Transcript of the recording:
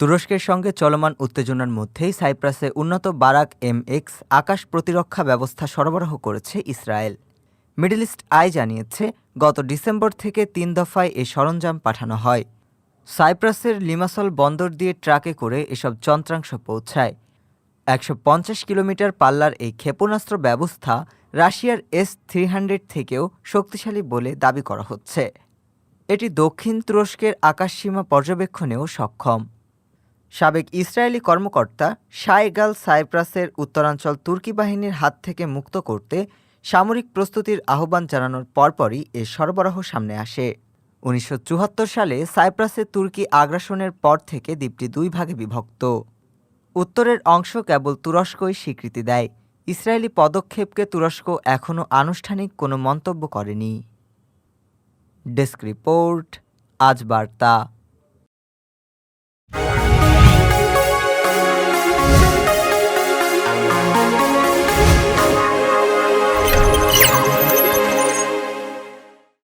তুরস্কের সঙ্গে চলমান উত্তেজনার মধ্যেই সাইপ্রাসে উন্নত বারাক এম এক্স আকাশ প্রতিরক্ষা ব্যবস্থা সরবরাহ করেছে ইসরায়েল। মিডল ইস্ট আই জানিয়েছে, গত ডিসেম্বর থেকে তিন দফায় এ সরঞ্জাম পাঠানো হয়। সাইপ্রাসের লিমাসল বন্দর দিয়ে ট্রাকে করে এসব যন্ত্রাংশ পৌঁছায়। একশো পঞ্চাশ কিলোমিটার পাল্লার এই ক্ষেপণাস্ত্র ব্যবস্থা রাশিয়ার এস থ্রি থেকেও শক্তিশালী বলে দাবি করা হচ্ছে। এটি দক্ষিণ তুরস্কের আকাশসীমা পর্যবেক্ষণেও সক্ষম। সাবেক ইসরায়েলি কর্মকর্তা শাইগাল সাইপ্রাসের উত্তরাঞ্চল তুর্কি বাহিনীর হাত থেকে মুক্ত করতে সামরিক প্রস্তুতির আহ্বান জানানোর পরপরই এ সরবরাহ সামনে আসে। উনিশশো চুয়াত্তর সালে সাইপ্রাসে তুর্কি আগ্রাসনের পর থেকে দ্বীপটি দুই ভাগে বিভক্ত। উত্তরের অংশ কেবল তুরস্কই স্বীকৃতি দেয়। ইসরায়েলি পদক্ষেপকে তুরস্ক এখনও আনুষ্ঠানিক কোনো মন্তব্য করেনি। ডেস্ক রিপোর্ট, আজ বার্তা।